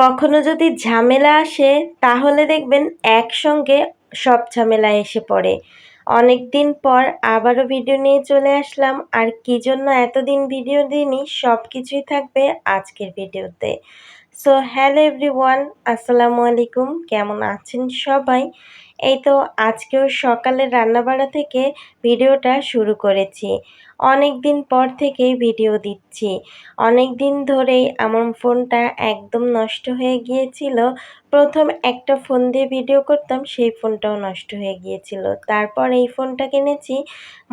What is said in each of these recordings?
কখনো যদি ঝামেলা আসে, তাহলে দেখবেন একসঙ্গে সব ঝামেলা এসে পড়ে। অনেক দিন পর আবারও ভিডিও নিয়ে চলে আসলাম। আর কি জন্য এতদিন ভিডিও দিইনি সব কিছুই থাকবে আজকের ভিডিওতে সো হ্যালো এভরিওয়ান আসসালামু আলাইকুম, কেমন আছেন সবাই? এই তো আজকেও সকালে রান্নাবাড়া থেকে ভিডিওটা শুরু করেছি। অনেক দিন পর থেকেই ভিডিও দিচ্ছি। অনেক দিন ধরেই আমার ফোনটা একদম নষ্ট হয়ে গিয়েছিল। প্রথম একটা ফোন দিয়ে ভিডিও করতাম, সেই ফোনটাও নষ্ট হয়ে গিয়েছিল। তারপর এই ফোনটা কিনেছি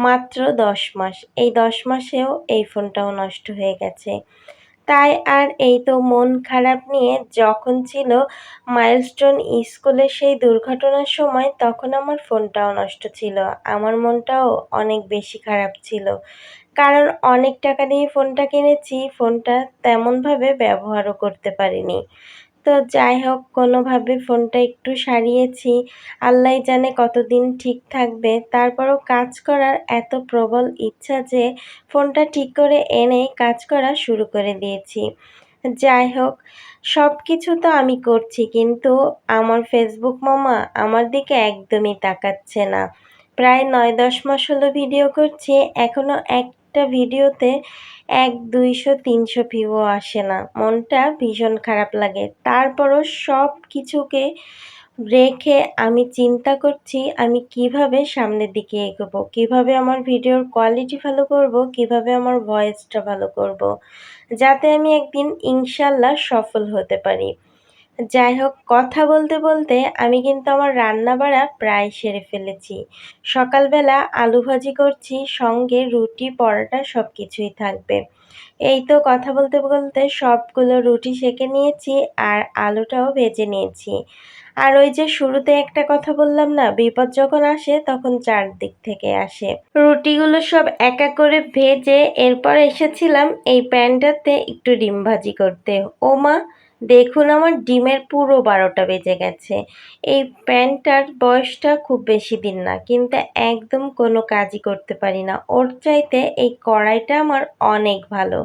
মাত্র দশ মাস। এই দশ মাসেও এই ফোনটাও নষ্ট হয়ে গেছে। তাই আর এই তো মন খারাপ নিয়ে যখন ছিল মাইলস্টোন স্কুলের সেই দুর্ঘটনার সময় তখন আমার ফোনটাও নষ্ট ছিল। আমার মনটাও অনেক বেশি খারাপ ছিল। কারণ অনেক টাকা দিয়ে ফোনটা কিনেছি, ফোনটা তেমনভাবে ব্যবহারও করতে পারিনি। তো যাই হোক, কোনোভাবে ফোনটা একটু সারিয়েছি। আল্লাহ জানে কতদিন ঠিক থাকবে। তারপরও কাজ করার এত প্রবল ইচ্ছা যে ফোনটা ঠিক করে এনে কাজ করা শুরু করে দিয়েছি। যাই হোক সব কিছু তো আমি করছি, কিন্তু আমার ফেসবুক মামা আমার দিকে একদমই তাকাচ্ছে না। প্রায় নয় দশ মাস হলো ভিডিও করছি এখনও একটা ভিডিওতে এক, দুইশো, তিনশো ভিউও আসে না। মনটা ভীষণ খারাপ লাগে। তারপরও সব কিছুকে রেখে আমি চিন্তা করছি, আমি কীভাবে সামনের দিকে এগোবো? কীভাবে আমার ভিডিওর কোয়ালিটি ভালো করব? কীভাবে আমার ভয়েসটা ভালো করব। যাতে আমি একদিন ইনশাল্লাহ সফল হতে পারি। যাই হোক, কথা বলতে বলতে আমি কিন্তু আমার রান্না বাড়া প্রায় সেরে ফেলেছি। সকালবেলা আলু ভাজি করছি, সঙ্গে রুটি, পরোটা সব কিছুই থাকবে। এই তো কথা বলতে বলতে সবগুলো রুটি সেকে নিয়েছি আর আলুটাও ভেজে নিয়েছি। আর ওই যে শুরুতে একটা কথা বললাম না, বিপদ যখন আসে তখন চারদিক থেকে আসে। রুটিগুলো সব একা করে ভেজে এরপর এসেছিলাম এই প্যানটাতে একটু ডিম ভাজি করতে। ও মা দেখুন আমার ডিমের পুরো বারোটা বেজে গেছে। এই প্যান্টটার বয়সটা খুব বেশি দিন না, কিন্তু একদম কোনো কাজই করতে পারি না। ওর চাইতে এই কড়াইটা আমার অনেক ভালো।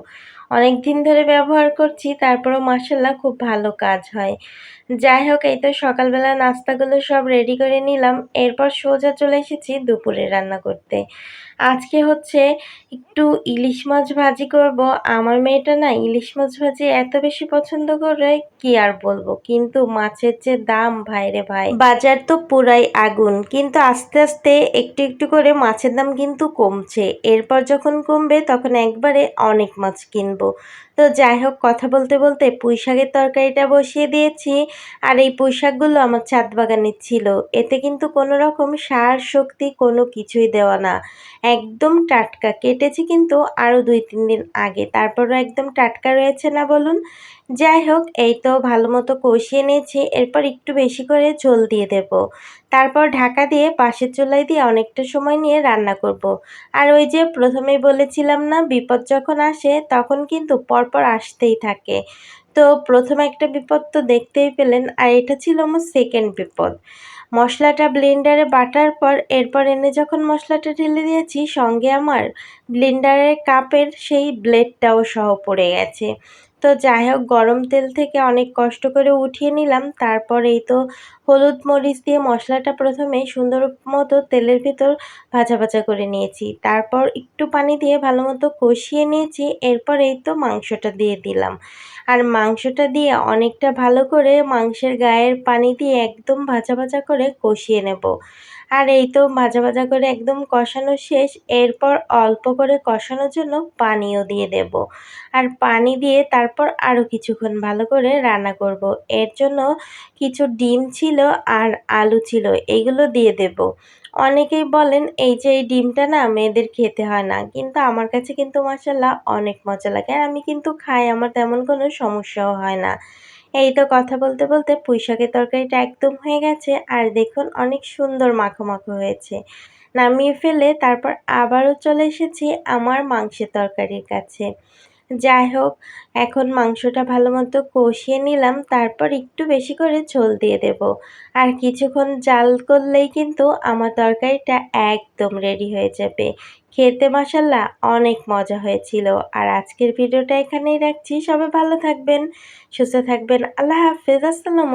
অনেক দিন ধরে ব্যবহার করছি, তারপরও মাসাল্লাহ খুব ভালো কাজ হয়। যাই হোক, এই তো সকালবেলা নাস্তাগুলো সব রেডি করে নিলাম। এরপর সোজা চলে এসেছি দুপুরে রান্না করতে। আজকে হচ্ছে একটু ইলিশ মাছ ভাজি করব। আমার মেয়েটা না ইলিশ মাছ ভাজি এত বেশি পছন্দ করে কি আর বলব? কিন্তু মাছের যে দাম ভাইরে ভাই, বাজার তো পুরাই আগুন। কিন্তু আস্তে আস্তে একটু একটু করে মাছের দাম কিন্তু কমছে। এরপর যখন কমবে, তখন একবারে অনেক মাছ কিনবো। 어? তো যাই হোক, কথা বলতে বলতে পুঁই শাকের তরকারিটা বসিয়ে দিয়েছি আর এই পুঁই শাকগুলো আমার ছাদ বাগানের ছিল। এতে কিন্তু কোনো রকম সার শক্তি কোনো কিছুই দেওয়া না। একদম টাটকা। কেটেছি কিন্তু আরও দুই তিন দিন আগে। তারপরও একদম টাটকা রয়েছে না বলুন? যাই হোক, এই তো ভালো মতো কষিয়ে নিয়েছি। এরপর একটু বেশি করে ঝোল দিয়ে দেব। তারপর ঢাকা দিয়ে পাশের চুলায় দিয়ে অনেকটা সময় নিয়ে রান্না করব। আর ওই যে প্রথমেই বলেছিলাম না, বিপদ যখন আসে তখন কিন্তু পরপর আসতেই থাকে। তো প্রথম একটা বিপদ তো দেখতেই পেলেন, আর এটা ছিল আমার সেকেন্ড বিপদ। মশলাটা ব্লেন্ডারে বাটার পর এরপর এনে যখন মশলাটা ঢেলে দিয়েছি, সঙ্গে আমার ব্লেন্ডারের কাপের সেই ব্লেডটাও সহ পড়ে গেছে। তো যাই হোক, গরম তেল থেকে অনেক কষ্ট করে উঠিয়ে নিলাম। তারপর এই তো হলুদ মরিচ দিয়ে মশলাটা প্রথমে সুন্দর মতো তেলের ভিতর ভাজা ভাজা করে নিয়েছি। তারপর একটু পানি দিয়ে ভালো মতো কষিয়ে নিয়েছি। এরপর এই তো মাংসটা দিয়ে দিলাম। আর মাংসটা দিয়ে অনেকটা ভালো করে মাংসের গায়ের পানি দিয়ে একদম ভাজা ভাজা করে কষিয়ে নেব। আর এই তো ভাজা ভাজা করে একদম কষানো শেষ, এরপর অল্প করে কষানোর জন্য পানিও দিয়ে দেব। আর পানি দিয়ে তারপর আরও কিছুক্ষণ ভালো করে রান্না করব। এর জন্য কিছু ডিম ছিল আর আলু ছিল, এগুলো দিয়ে দেব। অনেকেই বলেন, এই যে এই ডিমটা না মেয়েদের খেতে হয় না। কিন্তু আমার কাছে কিন্তু মাসাল্লাহ অনেক মজা লাগে। আর আমি কিন্তু খাই, আমার তেমন কোনো সমস্যাও হয় না। এই তো কথা বলতে বলতে পুঁইশাকের তরকারিটা একদম হয়ে গেছে আর দেখুন অনেক সুন্দর মাখো মাখো হয়েছে। নামিয়ে ফেলে তারপর আবারও চলে এসেছি আমার মাংসের তরকারির কাছে। যাই হোক, এখন মাংসটা ভালো মতো কষিয়ে নিলাম, তারপর একটু বেশি করে ঝোল দিয়ে দেব। আর কিছুক্ষণ জাল করলেই কিন্তু আমার তরকারিটা একদম রেডি হয়ে যাবে। খেতে মশাল্লা অনেক মজা হয়েছিল। আর আজকের ভিডিওটা এখানেই রাখছি। সবাই ভালো থাকবেন, সুস্থ থাকবেন। আল্লাহ হাফিজ। আসসালাম